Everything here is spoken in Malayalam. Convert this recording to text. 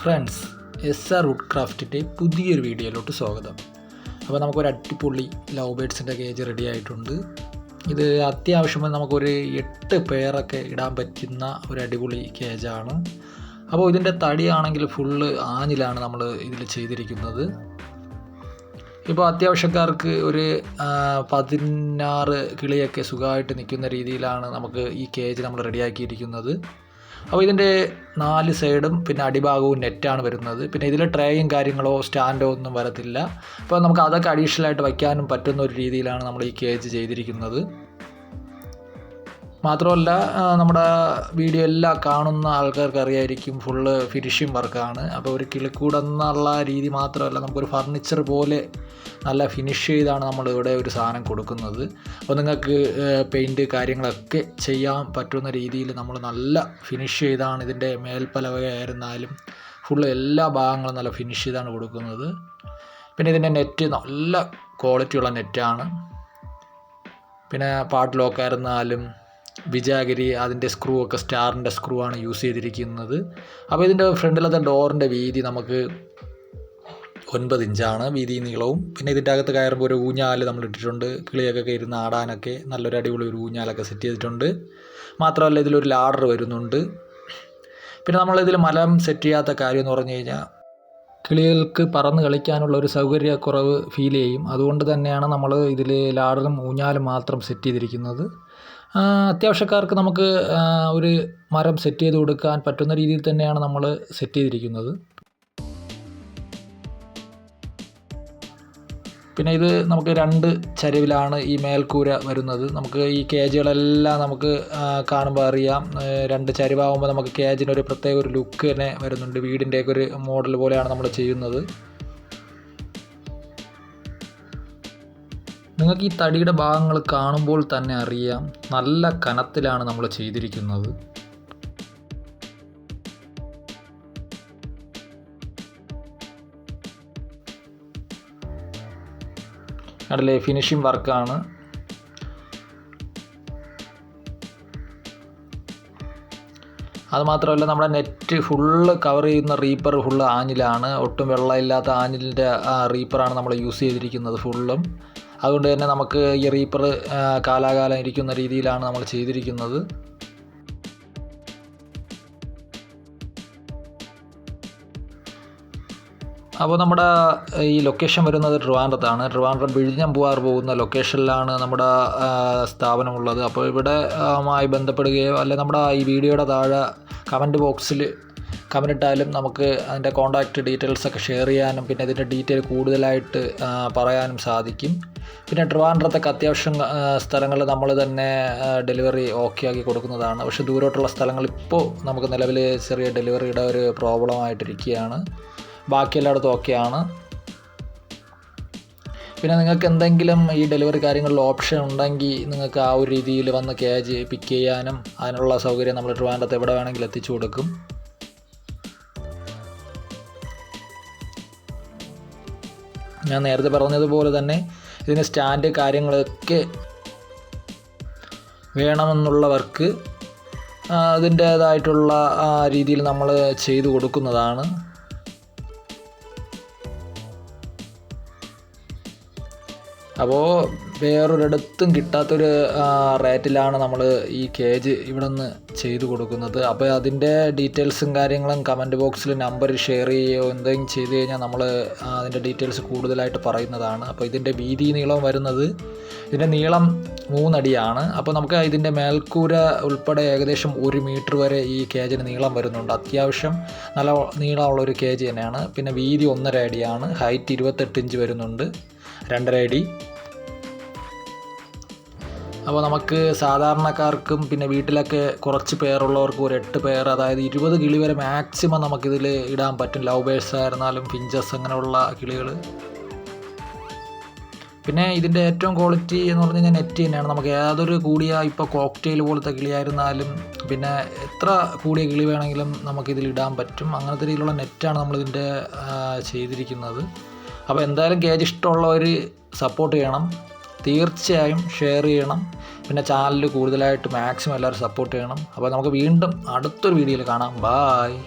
ഫ്രണ്ട്സ് എസ് ആർ വുഡ് ക്രാഫ്റ്റിന്റെ പുതിയൊരു വീഡിയോയിലോട്ട് സ്വാഗതം. അപ്പോൾ നമുക്കൊരു അടിപൊളി ലവ് ബേഡ്സിന്റെ കേജ് റെഡി ആയിട്ടുണ്ട്. ഇത് അത്യാവശ്യം നമുക്കൊരു എട്ട് പേരൊക്കെ ഇടാൻ പറ്റുന്ന ഒരു അടിപൊളി കേജാണ്. അപ്പോൾ ഇതിന്റെ തടിയാണെങ്കിൽ ഫുള്ള് ആഞ്ഞിലാണ് നമ്മൾ ഇതിൽ ചെയ്തിരിക്കുന്നത്. ഇപ്പോൾ അത്യാവശ്യക്കാർക്ക് ഒരു പതിനാറ് കിളിയൊക്കെ സുഖമായിട്ട് നിൽക്കുന്ന രീതിയിലാണ് നമുക്ക് ഈ കേജ് നമ്മൾ റെഡിയാക്കിയിരിക്കുന്നത്. അപ്പോൾ ഇതിന്റെ നാല് സൈഡും പിന്നെ അടിഭാഗവും നെറ്റാണ് വരുന്നത്. പിന്നെ ഇതിൽ ട്രേയും കാര്യങ്ങളോ സ്റ്റാൻഡോ ഒന്നും വരത്തില്ല. അപ്പോൾ നമുക്ക് അതൊക്കെ അഡീഷണലായിട്ട് വയ്ക്കാനും പറ്റുന്ന ഒരു രീതിയിലാണ് നമ്മൾ ഈ കേജ് ചെയ്തിരിക്കുന്നത്. മാത്രമല്ല നമ്മുടെ വീഡിയോ എല്ലാം കാണുന്ന ആൾക്കാർക്ക് അറിയായിരിക്കും ഫുള്ള് ഫിനിഷിംഗ് വർക്കാണ് അപ്പോൾ ഒരു കിളിക്കൂടെന്നുള്ള രീതി മാത്രമല്ല നമുക്കൊരു ഫർണിച്ചർ പോലെ നല്ല ഫിനിഷ് ചെയ്താണ് നമ്മൾ ഇവിടെ ഒരു സാധനം കൊടുക്കുന്നത്. അപ്പോൾ നിങ്ങൾക്ക് പെയിന്റ് കാര്യങ്ങളൊക്കെ ചെയ്യാൻ പറ്റുന്ന രീതിയിൽ നമ്മൾ നല്ല ഫിനിഷ് ചെയ്താണ് ഇതിന്റെ മേൽപ്പലവയായിരുന്നാലും ഫുള്ള് എല്ലാ ഭാഗങ്ങളും നല്ല ഫിനിഷ് ചെയ്താണ് കൊടുക്കുന്നത്. പിന്നെ ഇതിന്റെ നെറ്റ് നല്ല ക്വാളിറ്റിയുള്ള നെറ്റാണ് പിന്നെ പാട്ട് ലോക്കായിരുന്നാലും വിജാഗിരി അതിന്റെ സ്ക്രൂ ഒക്കെ സ്റ്റാറിന്റെ സ്ക്രൂ ആണ് യൂസ് ചെയ്തിരിക്കുന്നത്. അപ്പോൾ ഇതിന്റെ ഫ്രണ്ടിലത്തെ ഡോറിന്റെ വീതി നമുക്ക് ഒൻപത് ഇഞ്ചാണ് വീതി നീളവും. പിന്നെ ഇതിന്റെ അകത്ത് കയറുമ്പോൾ ഒരു ഊഞ്ഞാൽ നമ്മൾ ഇട്ടിട്ടുണ്ട്. കിളിയൊക്കെ ഇരുന്ന് ആടാനൊക്കെ നല്ലൊരു അടിപൊളി ഒരു ഊഞ്ഞാലൊക്കെ സെറ്റ് ചെയ്തിട്ടുണ്ട്. മാത്രമല്ല ഇതിലൊരു ലാഡർ വരുന്നുണ്ട്. പിന്നെ നമ്മളിതിൽ മലം സെറ്റ് ചെയ്യാത്ത കാര്യം എന്ന് പറഞ്ഞു കഴിഞ്ഞാൽ കിളികൾക്ക് പറന്ന് കളിക്കാനുള്ള ഒരു സൗകര്യക്കുറവ് ഫീൽ ചെയ്യും. അതുകൊണ്ട് തന്നെയാണ് നമ്മൾ ഇതിൽ ലാഡറും ഊഞ്ഞാലും മാത്രം സെറ്റ് ചെയ്തിരിക്കുന്നത്. അത്യാവശ്യക്കാർക്ക് നമുക്ക് ഒരു മരം സെറ്റ് ചെയ്ത് കൊടുക്കാൻ പറ്റുന്ന രീതിയിൽ തന്നെയാണ് നമ്മൾ സെറ്റ് ചെയ്തിരിക്കുന്നത്. പിന്നെ ഇത് നമുക്ക് രണ്ട് ചരിവിലാണ് ഈ മേൽക്കൂര വരുന്നത്. നമുക്ക് ഈ കേജുകളെല്ലാം നമുക്ക് കാണുമ്പോൾ അറിയാം. രണ്ട് ചരിവാകുമ്പോൾ നമുക്ക് കേജിനൊരു പ്രത്യേക ഒരു ലുക്ക് തന്നെ വരുന്നുണ്ട്. വീടിന്റെയൊക്കെ ഒരു മോഡൽ പോലെയാണ് നമ്മൾ ചെയ്യുന്നത്. നിങ്ങൾക്ക് ഈ തടിയുടെ ഭാഗങ്ങൾ കാണുമ്പോൾ തന്നെ അറിയാം നല്ല കനത്തിലാണ് നമ്മൾ ചെയ്തിരിക്കുന്നത്. അതിലെ ഫിനിഷിംഗ് വർക്കാണ് അതുമാത്രമല്ല നമ്മുടെ നെറ്റ് ഫുള്ള് കവർ ചെയ്യുന്ന റീപ്പർ ഫുള്ള് ആഞ്ഞിലാണ്. ഒട്ടും വെള്ളമില്ലാത്ത ആഞ്ഞിലിന്റെ റീപ്പറാണ് നമ്മൾ യൂസ് ചെയ്തിരിക്കുന്നത് ഫുള്ളും അതുകൊണ്ട് തന്നെ നമുക്ക് ഈ റീപ്പർ കാലാകാലം ഇരിക്കുന്ന രീതിയിലാണ് നമ്മൾ ചെയ്തിരിക്കുന്നത്. അപ്പോൾ നമ്മുടെ ഈ ലൊക്കേഷൻ വരുന്നത് ട്രിവാൻഡ്രത്താണ്. ട്രിവാൻഡ്രം വിഴിഞ്ഞം പോവാർ പോകുന്ന ലൊക്കേഷനിലാണ് നമ്മുടെ സ്ഥാപനമുള്ളത്. അപ്പോൾ ഇവിടെ ആയി ബന്ധപ്പെടുകയോ അല്ലെങ്കിൽ നമ്മുടെ ഈ വീഡിയോയുടെ താഴെ കമന്റ് ബോക്സിൽ കമന്റ് ഇട്ടാലും നമുക്ക് അതിന്റെ കോൺടാക്റ്റ് ഡീറ്റെയിൽസൊക്കെ ഷെയർ ചെയ്യാനും പിന്നെ ഇതിന്റെ ഡീറ്റെയിൽ കൂടുതലായിട്ട് പറയാനും സാധിക്കും. പിന്നെ ട്രിവാൻഡ്രത്തൊക്കെ അത്യാവശ്യം സ്ഥലങ്ങൾ നമ്മൾ തന്നെ ഡെലിവറി ഓക്കെ ആക്കി കൊടുക്കുന്നതാണ്. പക്ഷെ ദൂരോട്ടുള്ള സ്ഥലങ്ങൾ ഇപ്പോൾ നമുക്ക് നിലവിൽ ചെറിയ ഡെലിവറിയുടെ ഒരു പ്രോബ്ലം ആയിട്ടിരിക്കുകയാണ് ബാക്കി എല്ലായിടത്തും ഓക്കെയാണ് പിന്നെ നിങ്ങൾക്ക് എന്തെങ്കിലും ഈ ഡെലിവറി കാര്യങ്ങളിൽ ഓപ്ഷൻ ഉണ്ടെങ്കിൽ നിങ്ങൾക്ക് ആ ഒരു രീതിയിൽ വന്ന് ക്യാജ് പിക്ക് ചെയ്യാനും അതിനുള്ള സൗകര്യം നമ്മൾ ട്രിവാൻഡ്രത്ത് എവിടെ വേണമെങ്കിലും എത്തിച്ചു കൊടുക്കും. ഞാൻ നേരത്തെ പറഞ്ഞതുപോലെ തന്നെ ഇതിന് സ്റ്റാൻഡ് കാര്യങ്ങളൊക്കെ വേണമെന്നുള്ളവർക്ക് അതിന്റേതായിട്ടുള്ള രീതിയിൽ നമ്മൾ ചെയ്തു കൊടുക്കുന്നതാണ്. അപ്പോൾ വേറൊരിടത്തും കിട്ടാത്തൊരു റേറ്റിലാണ് നമ്മൾ ഈ കേജ് ഇവിടെ നിന്ന് ചെയ്ത് കൊടുക്കുന്നത്. അപ്പോൾ അതിന്റെ ഡീറ്റെയിൽസും കാര്യങ്ങളും കമന്റ് ബോക്സിൽ നമ്പർ ഷെയർ ചെയ്യുകയോ എന്തെങ്കിലും ചെയ്ത് കഴിഞ്ഞാൽ നമ്മൾ അതിന്റെ ഡീറ്റെയിൽസ് കൂടുതലായിട്ട് പറയുന്നതാണ്. അപ്പോൾ ഇതിന്റെ വീതി നീളം വരുന്നത് ഇതിന്റെ നീളം മൂന്നടിയാണ്. അപ്പോൾ നമുക്ക് ഇതിന്റെ മേൽക്കൂര ഉൾപ്പെടെ ഏകദേശം ഒരു മീറ്റർ വരെ ഈ കേജിന് നീളം വരുന്നുണ്ട്. അത്യാവശ്യം നല്ല നീളമുള്ള ഒരു കേജ് തന്നെയാണ്. പിന്നെ വീതി ഒന്നര അടിയാണ്. ഹൈറ്റ് ഇരുപത്തെട്ട് ഇഞ്ച് വരുന്നുണ്ട്. രണ്ടര അടി. അപ്പോൾ നമുക്ക് സാധാരണക്കാർക്കും പിന്നെ വീട്ടിലൊക്കെ കുറച്ച് പേരുള്ളവർക്കും ഒരു എട്ട് പേർ അതായത് ഇരുപത് കിളി വരെ മാക്സിമം നമുക്കിതിൽ ഇടാൻ പറ്റും. ലവ് ബേഴ്സ് ആയിരുന്നാലും ഫിഞ്ചസ് അങ്ങനെയുള്ള കിളികൾ. പിന്നെ ഇതിന്റെ ഏറ്റവും ക്വാളിറ്റി എന്ന് പറഞ്ഞു കഴിഞ്ഞാൽ നെറ്റ് തന്നെയാണ്. നമുക്ക് ഏതൊരു കൂടിയ ഇപ്പോൾ കോക്ടെയിൽ പോലത്തെ കിളിയായിരുന്നാലും പിന്നെ എത്ര കൂടിയ കിളി വേണമെങ്കിലും നമുക്കിതിൽ ഇടാൻ പറ്റും. അങ്ങനത്തെ രീതിയിലുള്ള നെറ്റാണ് നമ്മളിതിന്റെ ചെയ്തിരിക്കുന്നത്. അപ്പോൾ എന്തായാലും കേജ് ഇഷ്ടമുള്ളവർ സപ്പോർട്ട് ചെയ്യണം. തീർച്ചയായും ഷെയർ ചെയ്യണം. പിന്നെ ചാനൽ കൂടുതലായിട്ട് മാക്സിമം എല്ലാവരും സപ്പോർട്ട് ചെയ്യണം. അപ്പോൾ നമുക്ക് വീണ്ടും അടുത്തൊരു വീഡിയോയിൽ കാണാം. ബായ്